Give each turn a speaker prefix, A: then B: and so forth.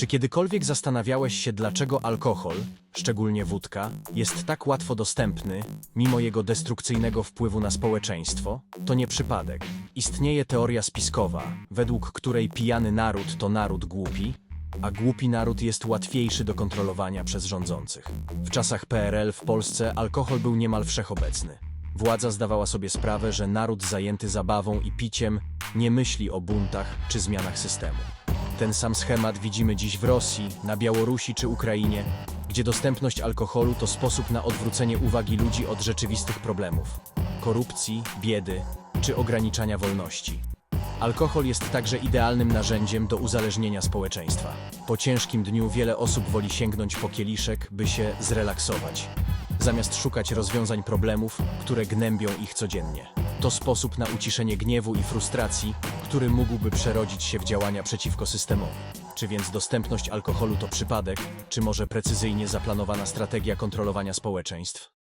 A: Czy kiedykolwiek zastanawiałeś się, dlaczego alkohol, szczególnie wódka, jest tak łatwo dostępny, mimo jego destrukcyjnego wpływu na społeczeństwo? To nie przypadek. Istnieje teoria spiskowa, według której pijany naród to naród głupi, a głupi naród jest łatwiejszy do kontrolowania przez rządzących. W czasach PRL w Polsce alkohol był niemal wszechobecny. Władza zdawała sobie sprawę, że naród zajęty zabawą i piciem nie myśli o buntach czy zmianach systemu. Ten sam schemat widzimy dziś w Rosji, na Białorusi czy Ukrainie, gdzie dostępność alkoholu to sposób na odwrócenie uwagi ludzi od rzeczywistych problemów korupcji, biedy czy ograniczania wolności. Alkohol jest także idealnym narzędziem do uzależnienia społeczeństwa. Po ciężkim dniu wiele osób woli sięgnąć po kieliszek, by się zrelaksować, zamiast szukać rozwiązań problemów, które gnębią ich codziennie. To sposób na uciszenie gniewu i frustracji, który mógłby przerodzić się w działania przeciwko systemowi. Czy więc dostępność alkoholu to przypadek, czy może precyzyjnie zaplanowana strategia kontrolowania społeczeństw?